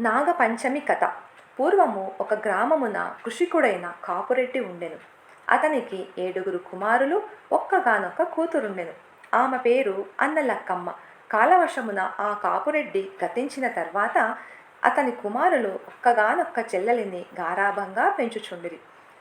నాగపంచమి కథ. పూర్వము ఒక గ్రామమున కృషికుడైన కాపురెడ్డి ఉండెను. అతనికి ఏడుగురు కుమారులు ఒక్కగానొక్క కూతురుండెను. ఆమె పేరు అన్నలక్కమ్మ. కాలవశమున ఆ కాపురెడ్డి గతించిన తర్వాత అతని కుమారులు ఒక్కగానొక్క చెల్లెలిని గారాభంగా పెంచుచుండిరి.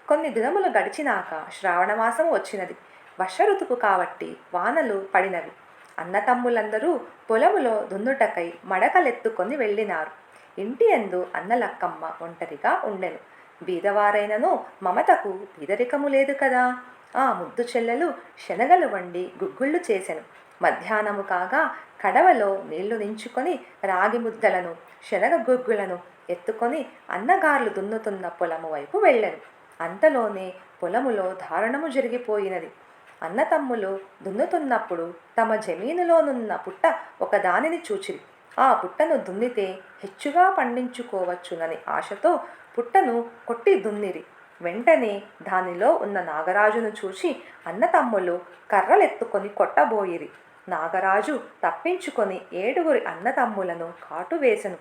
కొన్ని దినములు గడిచినాక శ్రావణమాసము వచ్చినది. వర్ష ఋతువు కాబట్టి వానలు పడినవి. అన్నతమ్ములందరూ పొలములో దున్నుటకై మడకలెత్తుకొని వెళ్ళినారు. ఇంటి అందు అన్నలక్కమ్మ ఒంటరిగా ఉండెను. బీదవారైనను మమతకు బీదరికము లేదు కదా. ఆ ముద్దు చెల్లెలు శనగలు వండి గుగ్గుళ్ళు చేసెను. మధ్యాహ్నము కాగా కడవలో నీళ్ళు నించుకొని రాగి ముద్దలను శనగ గుగ్గులను ఎత్తుకొని అన్నగార్లు దున్నుతున్న పొలము వైపు వెళ్ళెను. అంతలోనే పొలములో దారుణము జరిగిపోయినది. అన్నతమ్ములు దున్నుతున్నప్పుడు తమ జమీనులోనున్న పుట్ట ఒకదానిని చూచిరి. ఆ పుట్టను దున్నితే హెచ్చుగా పండించుకోవచ్చునని ఆశతో పుట్టను కొట్టి దున్నిరి. వెంటనే దానిలో ఉన్న నాగరాజును చూసి అన్నతమ్ములు కర్రలెత్తుకొని కొట్టబోయిరి. నాగరాజు తప్పించుకొని ఏడుగురి అన్నతమ్ములను కాటువేసెను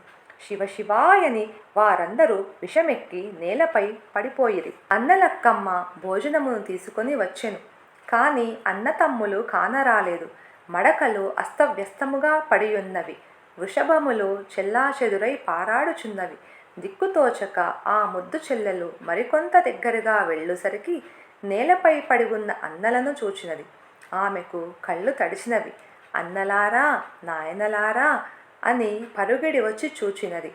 శివ శివాయని వారందరూ విషమెక్కి నేలపై పడిపోయిరి. అన్నలక్కమ్మ భోజనమును తీసుకొని వచ్చెను. కానీ అన్నతమ్ములు కానరాలేదు. మడకలు అస్తవ్యస్తముగా పడియున్నవి. వృషభములు చెల్లాచెదురై పారాడుచున్నవి. దిక్కుతోచక ఆ ముద్దు చెల్లెలు మరికొంత దగ్గరగా వెళ్ళుసరికి నేలపై పడి ఉన్న అన్నలను చూచినది. ఆమెకు కళ్ళు తడిచినవి. అన్నలారా నాయనలారా అని పరుగిడి వచ్చి చూచినది.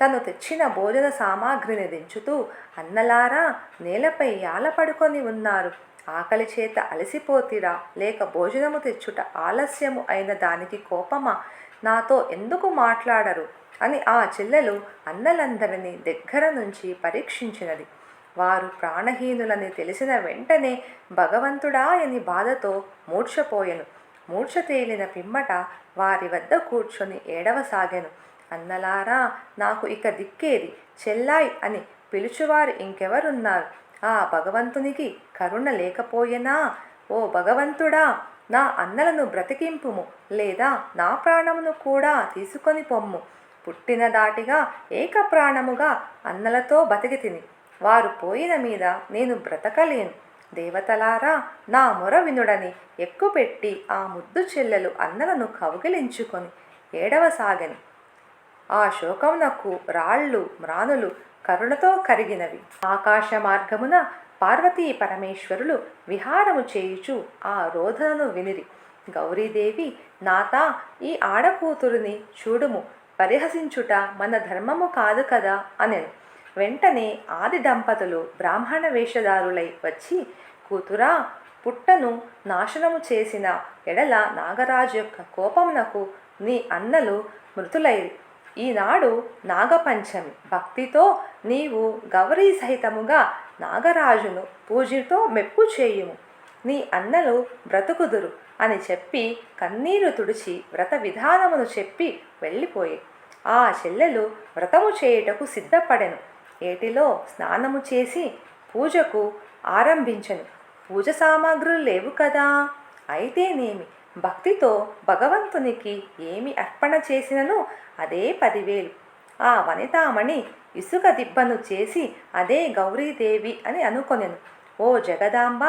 తను తెచ్చిన భోజన సామాగ్రిని దించుతూ అన్నలారా నేలపై యాల పడుకొని ఉన్నారు. ఆకలి చేత అలసిపోతిరా. లేక భోజనము తెచ్చుట ఆలస్యము అయిన దానికి కోపమా? నాతో ఎందుకు మాట్లాడరు? అని ఆ చెల్లెలు అన్నలందరినీ దగ్గర నుంచి పరీక్షించినది. వారు ప్రాణహీనులని తెలిసిన వెంటనే భగవంతుడా అని బాధతో మూర్ఛపోయెను. మూర్ఛ తేలిన పిమ్మట వారి వద్ద కూర్చొని ఏడవసాగాను. అన్నలారా నాకు ఇక దిక్కేది. చెల్లాయ్ అని పిలుచువారు ఇంకెవరున్నారు? ఆ భగవంతునికి కరుణ లేకపోయేనా? ఓ భగవంతుడా నా అన్నలను బ్రతికింపుము లేదా నా ప్రాణమును కూడా తీసుకొని పొమ్ము. పుట్టిన దాటిగా ఏక ప్రాణముగా అన్నలతో బతికి తిని వారు పోయిన మీద నేను బ్రతకలేను. దేవతలారా నా మొర వినుడని ఎక్కుపెట్టి ఆ ముద్దు చెల్లెలు అన్నలను కౌగిలించుకొని ఏడవసాగెను. ఆ శోకమునకు రాళ్ళు మ్రానులు కరుణతో కరిగినవి. ఆకాశ మార్గమున పార్వతీ పరమేశ్వరులు విహారము చేయుచు ఆ రోధనను వినిరి. గౌరీదేవి నాత ఈ ఆడకూతురుని చూడుము. పరిహసించుట మన ధర్మము కాదు కదా అనెను. వెంటనే ఆది దంపతులు బ్రాహ్మణ వేషధారులై వచ్చి కూతురా పుట్టను నాశనము చేసిన ఎడల నాగరాజు యొక్క కోపమునకు నీ అన్నలు మృతులైరి. ఈనాడు నాగపంచమి. భక్తితో నీవు గౌరీ సహితముగా నాగరాజును పూజతో మెప్పు చేయుము. నీ అన్నలు బ్రతుకుదురు అని చెప్పి కన్నీరు తుడిచి వ్రత విధానమును చెప్పి వెళ్ళిపోయి. ఆ చెల్లెలు వ్రతము చేయుటకు సిద్ధపడెను. ఏటిలో స్నానము చేసి పూజకు ఆరంభించను. పూజ సామాగ్రులు లేవు కదా? అయితేనేమి? భక్తితో భగవంతునికి ఏమి అర్పణ చేసినను అదే పదివేలు. ఆ వనితామణి ఇసుక దిబ్బను చేసి అదే గౌరీదేవి అని అనుకొనెను. ఓ జగదాంబ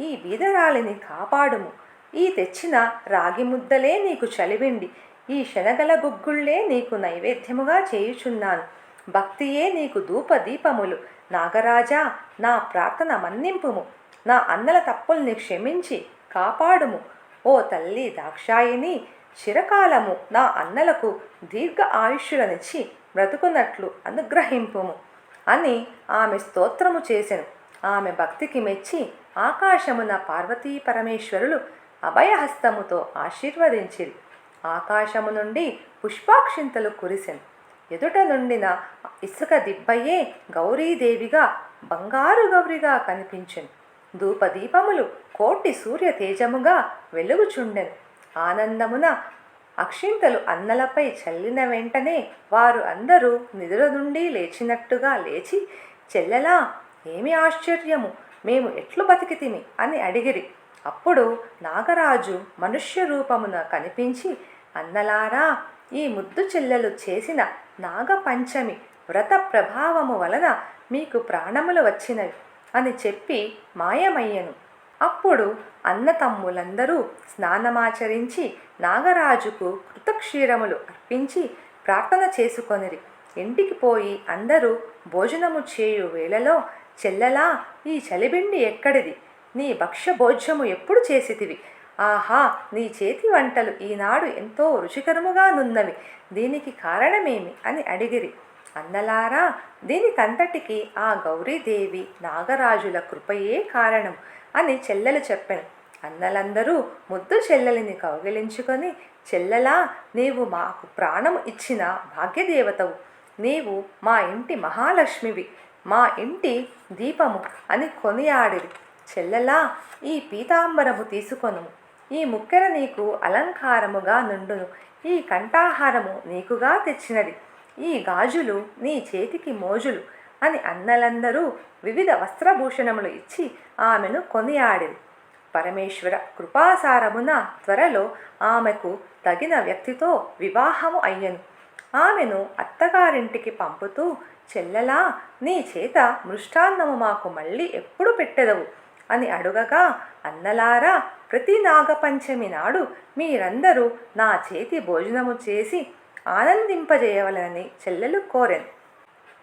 ఈ బీదరాలిని కాపాడుము. ఈ తెచ్చిన రాగి ముద్దలే నీకు చలివిండి ఈ శనగల గుగ్గుళ్ళే నీకు నైవేద్యముగా చేయుచున్నాను. భక్తియే నీకు ధూపదీపములు. నాగరాజా నా ప్రార్థన మన్నింపుము. నా అన్నల తప్పుల్ని క్షమించి కాపాడుము. ఓ తల్లి దాక్షాయిని చిరకాలము నా అన్నలకు దీర్ఘ ఆయుష్యులనిచ్చి బ్రతుకున్నట్లు అనుగ్రహింపుము అని ఆమె స్తోత్రము చేసెను. ఆమె భక్తికి మెచ్చి ఆకాశమున పార్వతీ పరమేశ్వరులు అభయహస్తముతో ఆశీర్వదించిరి. ఆకాశము నుండి పుష్పాక్షింతలు కురిసెను. ఎదుట నుండిన ఇసుక దిబ్బయే గౌరీదేవిగా బంగారు గౌరిగా కనిపించెను. ధూపదీపములు కోటి సూర్య తేజముగా వెలుగుచుండెను. ఆనందమున అక్షింతలు అన్నలపై చల్లిన వెంటనే వారు అందరూ నిద్ర నుండి లేచినట్టుగా లేచి చెల్లెలా ఏమి ఆశ్చర్యము? మేము ఎట్లు బతికితిమి? అని అడిగిరి. అప్పుడు నాగరాజు మనుష్య రూపమున కనిపించి అన్నలారా ఈ ముద్దు చెల్లెలు చేసిన నాగపంచమి వ్రత ప్రభావము వలన మీకు ప్రాణములు వచ్చినవి అని చెప్పి మాయమయ్యను. అప్పుడు అన్నతమ్ములందరూ స్నానమాచరించి నాగరాజుకు కృతక్షీరములు అర్పించి ప్రార్థన చేసుకొనిరి. ఇంటికి పోయి అందరూ భోజనము చేయు వేళలో చెల్లెలా ఈ చలిబిండి ఎక్కడిది? నీ భక్ష్యభోజ్యము ఎప్పుడు చేసితివి? ఆహా నీ చేతి వంటలు ఈనాడు ఎంతో రుచికరముగా నున్నవి. దీనికి కారణమేమి? అని అడిగిరి. అన్నలారా దీనికంతటికి ఆ గౌరీదేవి నాగరాజుల కృపయే కారణం. అని చెల్లెలు చెప్పాను. అన్నలందరూ ముద్దు చెల్లెలిని కౌగిలించుకొని చెల్లెలా నీవు మాకు ప్రాణం ఇచ్చిన భాగ్యదేవతవు. నీవు మా ఇంటి మహాలక్ష్మివి. మా ఇంటి దీపము అని కొనియాడిరి. చెల్లెలా ఈ పీతాంబరము తీసుకొను ఈ ముక్కెర నీకు అలంకారముగా నుండును. ఈ కంఠాహారము నీకుగా తెచ్చినది. ఈ గాజులు నీ చేతికి మోజులు. అని అన్నలందరూ వివిధ వస్త్రభూషణములు ఇచ్చి ఆమెను కొనియాడిరి. పరమేశ్వర కృపాసారమున త్వరలో ఆమెకు తగిన వ్యక్తితో వివాహము అయ్యను. ఆమెను అత్తగారింటికి పంపుతూ చెల్లెలా నీ చేత మృష్టాన్నము మాకు మళ్ళీ ఎప్పుడు పెట్టెదవు అని అడుగగా అన్నలారా ప్రతి నాగపంచమి నాడు మీరందరూ నా చేతి భోజనము చేసి ఆనందింపజేయవలనని చెల్లెలు కోరెను.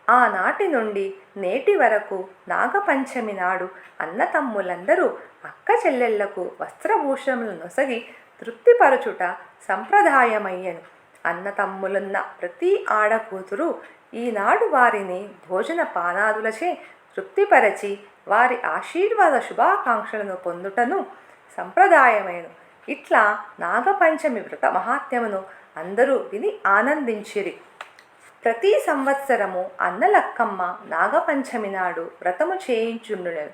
ఆనాటి నుండి నేటి వరకు నాగపంచమి నాడు అన్నతమ్ములందరూ అక్క చెల్లెళ్ళకు వస్త్రభూషణములు నొసగి తృప్తిపరచుట సంప్రదాయమయ్యను. అన్నతమ్ములున్న ప్రతి ఆడకూతురు ఈనాడు వారిని భోజన పానాదులచే తృప్తిపరచి వారి ఆశీర్వాద శుభాకాంక్షలను పొందుటను సంప్రదాయమైన ఇట్లా నాగపంచమి వ్రత మహాత్మ్యమును అందరూ విని ఆనందించిరి. ప్రతి సంవత్సరము అన్నలక్కమ్మ నాగపంచమి నాడు వ్రతము చేయించుండును.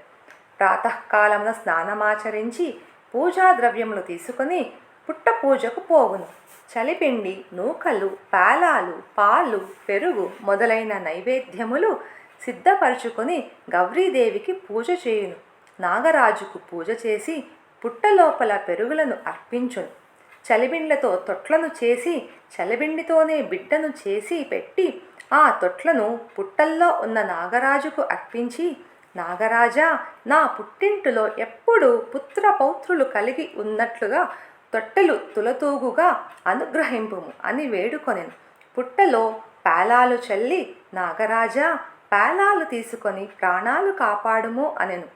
ప్రాతకాలమున స్నానమాచరించి పూజా ద్రవ్యములు తీసుకొని పుట్ట పూజకు పోవును. చలిపిండి నూకలు పేలాలు పాలు పెరుగు మొదలైన నైవేద్యములు సిద్ధపరుచుకొని గౌరీదేవికి పూజ చేయును. నాగరాజుకు పూజ చేసి పుట్టలోపల పెరుగులను అర్పించును. చలిబిండ్లతో తొట్లను చేసి చలిబిండితోనే బిడ్డను చేసి పెట్టి ఆ తొట్లను పుట్టల్లో ఉన్న నాగరాజుకు అర్పించి నాగరాజా నా పుట్టింటిలో ఎప్పుడు పుత్ర పౌత్రులు కలిగి ఉన్నట్లుగా తొట్టెలు తులతూగుగా అనుగ్రహింపుము అని వేడుకొనెను. పుట్టలో పేలాలు చల్లి నాగరాజా పేలాలు తీసుకొని ప్రాణాలు కాపాడుము అనెను.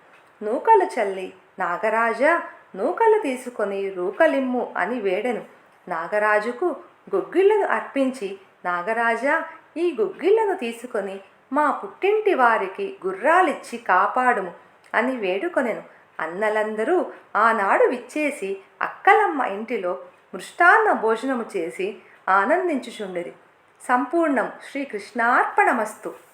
నూకలు చల్లి నాగరాజా నూకలు తీసుకొని రూకలిమ్ము అని వేడెను. నాగరాజుకు గుగ్గిళ్ళను అర్పించి నాగరాజా ఈ గుగ్గిళ్ళను తీసుకొని మా పుట్టింటి వారికి గుర్రాలిచ్చి కాపాడుము అని వేడుకొనెను. అన్నలందరూ ఆనాడు విచ్చేసి అక్కలమ్మ ఇంటిలో మృష్టాన్న భోజనము చేసి ఆనందించుచుండిరి. సంపూర్ణం శ్రీకృష్ణార్పణమస్తు.